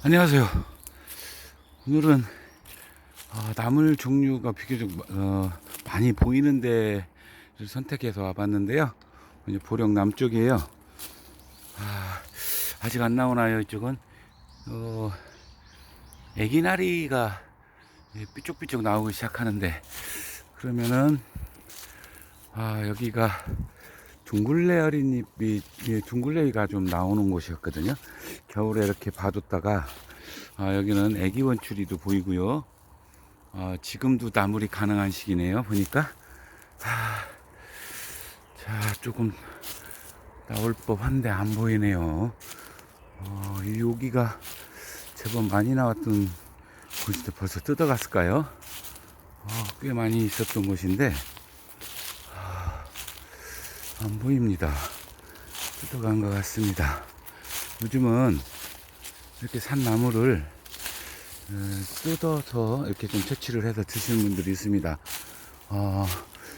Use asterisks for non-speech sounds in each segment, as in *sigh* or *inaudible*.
안녕하세요. 오늘은 아, 나물 종류가 비교적 어, 많이 보이는 데를 선택해서 와봤는데요. 이제 보령 남쪽이에요. 아, 아직 안 나오나요 이쪽은? 어, 애기나리가 예, 삐쪽삐쪽 나오기 시작하는데 그러면은 아 여기가 둥글레 어린잎이 예, 둥글레가 좀 나오는 곳이었거든요. 겨울에 이렇게 봐뒀다가 아, 여기는 애기 원추리도 보이고요. 아, 지금도 나물이 가능한 시기네요. 보니까 아, 자 조금 나올 법한데 안 보이네요. 어, 이 여기가 제법 많이 나왔던 곳인데 벌써 뜯어갔을까요? 어, 꽤 많이 있었던 곳인데 아, 안 보입니다. 뜯어간 것 같습니다. 요즘은 이렇게 산 나무를 어, 뜯어서 이렇게 좀 채취를 해서 드시는 분들이 있습니다. 어,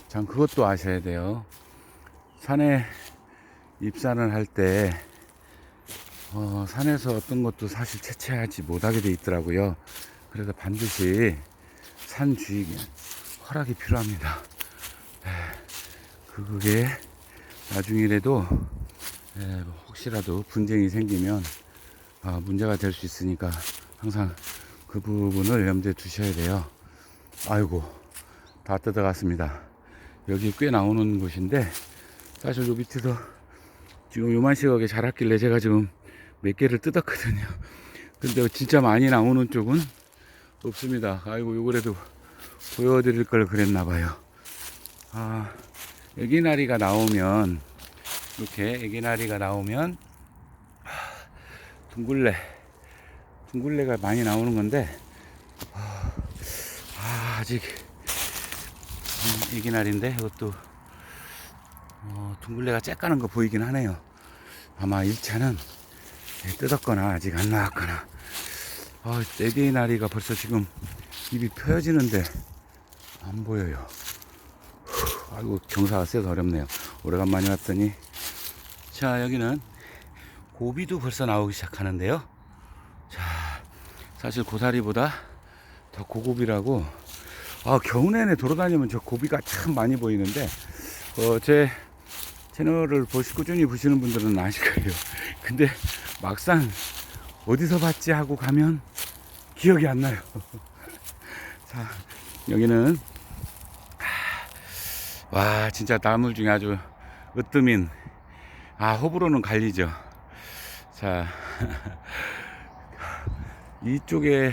참 그것도 아셔야 돼요. 산에 입산을 할 때 어, 산에서 어떤 것도 사실 채취하지 못하게 돼 있더라고요. 그래서 반드시 산 주의 허락이 필요합니다. 에, 그게 나중이라도 에, 혹시라도 분쟁이 생기면 아, 문제가 될 수 있으니까 항상 그 부분을 염두에 두셔야 돼요. 아이고 다 뜯어갔습니다. 여기 꽤 나오는 곳인데 사실 요 밑에서 지금 요만식하게 자랐길래 제가 지금 몇 개를 뜯었거든요. 근데 진짜 많이 나오는 쪽은 없습니다. 아이고 요거라도 보여드릴 걸 그랬나 봐요. 아 애기나리가 나오면 이렇게 애기나리가 나오면 둥글레 둥글레가 많이 나오는 건데 아, 음, 애기날인데 이것도 어, 둥글레가 쬐까는 거 보이긴 하네요. 아마 1차는 뜯었거나 아직 안 나왔거나. 아, 애기나리가 벌써 지금 입이 펴지는데 안 보여요. 후, 아이고 경사가 세서 어렵네요 오래간만에 왔더니 자 여기는 고비도 벌써 나오기 시작하는데요. 자, 사실 고사리보다 더 고급이라고. 아, 겨우 내내 돌아다니면 저 고비가 참 많이 보이는데, 어, 제 채널을 보시, 꾸준히 보시는 분들은 아실 거예요. 근데 막상 어디서 봤지 하고 가면 기억이 안 나요. *laughs* 자, 여기는, 와, 진짜 나물 중에 아주 으뜸인, 아, 호불호는 갈리죠. 자, *laughs* 이쪽에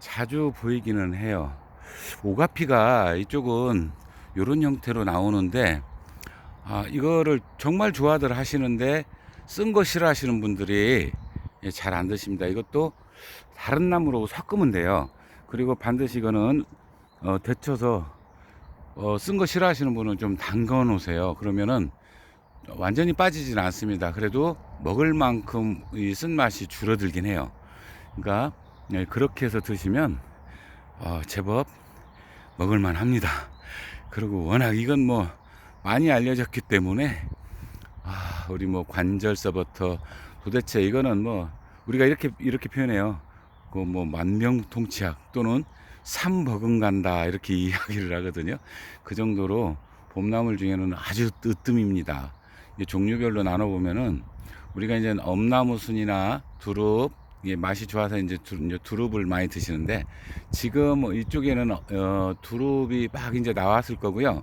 자주 보이기는 해요. 오가피가 이쪽은 이런 형태로 나오는데, 아, 이거를 정말 좋아들 하시는데, 쓴 거 싫어하시는 분들이 예, 잘안 드십니다. 이것도 다른 나무로 섞으면 돼요. 그리고 반드시 이거는 어, 데쳐서 어, 쓴 거 싫어하시는 분은 좀 담궈 놓으세요. 그러면은 완전히 빠지진 않습니다. 그래도 먹을 만큼 이 쓴맛이 줄어들긴 해요. 그러니까 예, 그렇게 해서 드시면 어, 제법 먹을만 합니다. 그리고 워낙 이건 뭐 많이 알려졌기 때문에 아, 우리 뭐 관절서부터 도대체 이거는 뭐 우리가 이렇게 이렇게 표현해요. 그 뭐 만병통치약 또는 삼 버금간다 이렇게 *laughs* 이야기를 하거든요. 그 정도로 봄나물 중에는 아주 으뜸입니다. 이 종류별로 나눠 보면은 우리가 이제 엄나무 순이나 두릅 이게 맛이 좋아서 이제 두릅을 많이 드시는데 지금 이쪽에는 어, 두릅이 막 이제 나왔을 거고요.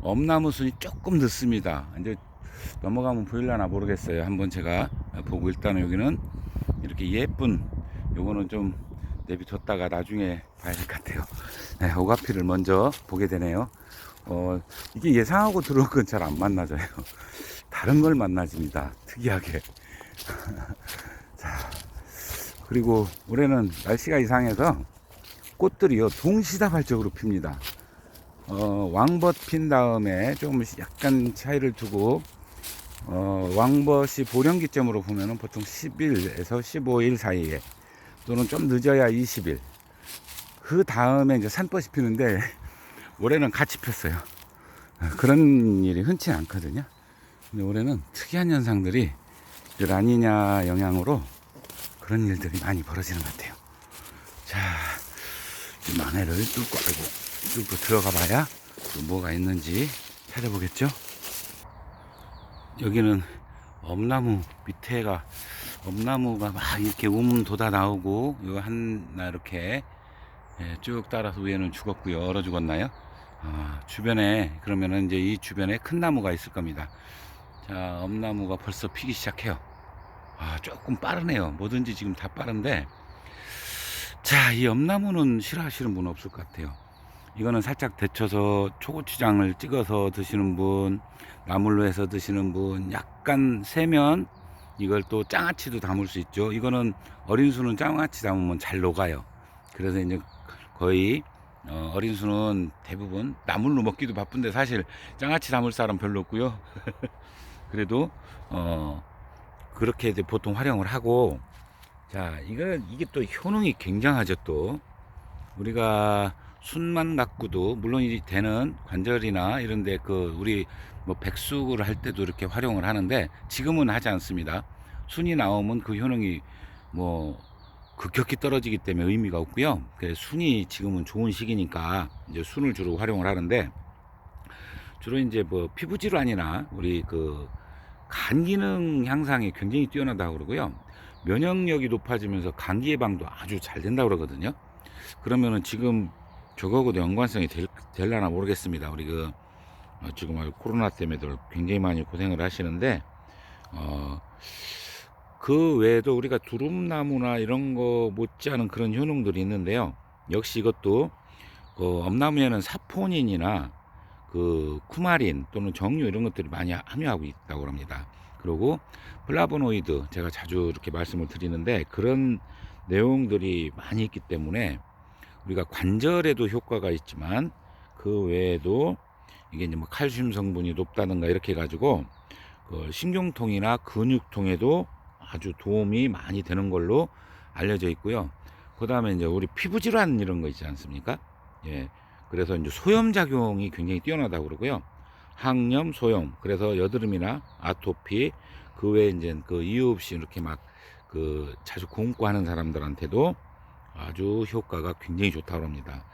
엄나무 순이 조금 늦습니다. 이제 넘어가면 보일라나 모르겠어요. 한번 제가 보고 일단은 여기는 이렇게 예쁜 요거는 좀 내비뒀다가 나중에 봐야 될 것 같아요. 네, 오가피를 먼저 보게 되네요. 어, 이게 예상하고 들어온 건 잘 안 만나져요. *laughs* 다른 걸 만나집니다. 특이하게. *laughs* 자, 그리고 올해는 날씨가 이상해서 꽃들이요, 동시다발적으로 핍니다. 어, 왕벗 핀 다음에 조금 약간 차이를 두고, 어, 왕벗이 보령기점으로 보면은 보통 10일에서 15일 사이에, 또는 좀 늦어야 20일. 그 다음에 이제 산벗이 피는데, *laughs* 올해는 같이 폈어요. 어, 그런 일이 흔치 않거든요. 근데 올해는 특이한 현상들이 라니냐 영향으로 그런 일들이 많이 벌어지는 것 같아요. 자, 이 망해를 뚫고 아이고 뚫고 들어가 봐야 또 뭐가 있는지 찾아보겠죠. 여기는 엄나무 밑에가 엄나무가 막 이렇게 우문 돋아 나오고 요 하나 이렇게 예, 쭉 따라서 위에는 죽었고요. 얼어 죽었나요? 아, 주변에 그러면은 이제 이 주변에 큰 나무가 있을 겁니다. 자, 엄나무가 벌써 피기 시작해요. 아, 조금 빠르네요. 뭐든지 지금 다 빠른데 자, 이 엄나무는 싫어하시는 분 없을 것 같아요. 이거는 살짝 데쳐서 초고추장을 찍어서 드시는 분, 나물로 해서 드시는 분, 약간 세면 이걸 또 장아찌도 담을 수 있죠. 이거는 어린 수는 장아찌 담으면 잘 녹아요. 그래서 이제 거의 어, 어린 수는 대부분 나물로 먹기도 바쁜데 사실 장아찌 담을 사람 별로 없고요. *laughs* 그래도 어 그렇게 이제 보통 활용을 하고 자 이거 이게 또 효능이 굉장하죠 또 우리가 순만 갖고도 물론 이 되는 관절이나 이런데 그 우리 뭐 백숙을 할 때도 이렇게 활용을 하는데 지금은 하지 않습니다. 순이 나오면 그 효능이 뭐 급격히 떨어지기 때문에 의미가 없고요. 그 순이 지금은 좋은 시기니까 이제 순을 주로 활용을 하는데 주로 이제 뭐 피부 질환이나 우리 그 간 기능 향상이 굉장히 뛰어나다고 그러고요. 면역력이 높아지면서 감기 예방도 아주 잘 된다고 그러거든요. 그러면은 지금 저거하고도 연관성이 될, 될라나 모르겠습니다. 우리 그 어, 지금 코로나 때문에도 굉장히 많이 고생을 하시는데 어, 그 외에도 우리가 두릅나무나 이런 거 못지않은 그런 효능들이 있는데요. 역시 이것도 그 엄나무에는 사포닌이나 그 쿠마린 또는 정류 이런 것들이 많이 함유하고 있다고 합니다. 그리고 플라보노이드 제가 자주 이렇게 말씀을 드리는데 그런 내용들이 많이 있기 때문에 우리가 관절에도 효과가 있지만 그 외에도 이게 이제 뭐 칼슘 성분이 높다든가 이렇게 해가지고 그 신경통이나 근육통에도 아주 도움이 많이 되는 걸로 알려져 있고요. 그 다음에 이제 우리 피부 질환 이런 거 있지 않습니까? 예. 그래서 이제 소염 작용이 굉장히 뛰어나다고 그러고요. 항염, 소염. 그래서 여드름이나 아토피, 그 외에 이제 그 이유 없이 이렇게 막 그 자주 굶고 하는 사람들한테도 아주 효과가 굉장히 좋다고 합니다.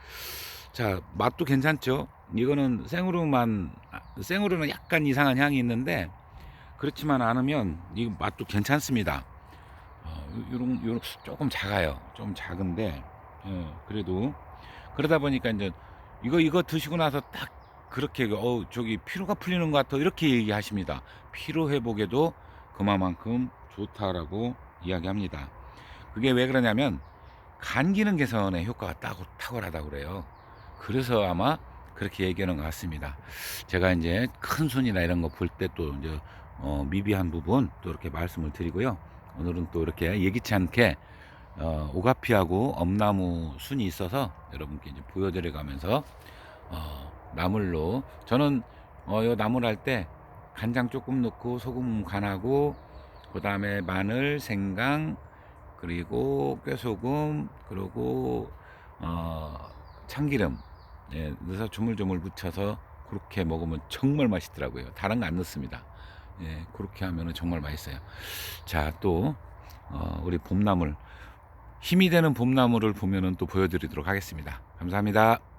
자, 맛도 괜찮죠? 이거는 생으로만, 생으로는 약간 이상한 향이 있는데, 그렇지만 않으면 이 맛도 괜찮습니다. 어, 요런, 조금 작아요. 좀 작은데, 어, 그래도, 그러다 보니까 이제 이거, 이거 드시고 나서 딱 그렇게, 어, 저기 피로가 풀리는 것 같아. 이렇게 얘기하십니다. 피로 회복에도 그만큼 좋다라고 이야기합니다. 그게 왜 그러냐면, 간 기능 개선에 효과가 따고 탁월하다고 그래요. 그래서 아마 그렇게 얘기하는 것 같습니다. 제가 이제 큰 손이나 이런 거 볼 때 또 이제 어, 미비한 부분 또 이렇게 말씀을 드리고요. 오늘은 또 이렇게 예기치 않게 어, 오가피하고 엄나무 순이 있어서 여러분께 이제 보여드려 가면서 어, 나물로 저는 어, 요 나물 할 때 간장 조금 넣고 소금 간하고 그 다음에 마늘, 생강 그리고 꾀소금 그리고 어, 참기름 예, 넣어서 조물조물 묻혀서 그렇게 먹으면 정말 맛있더라고요. 다른 거 안 넣습니다. 예, 그렇게 하면 정말 맛있어요. 자, 또 어, 우리 봄나물 힘이 되는 봄나물을 보면은 또 보여드리도록 하겠습니다. 감사합니다.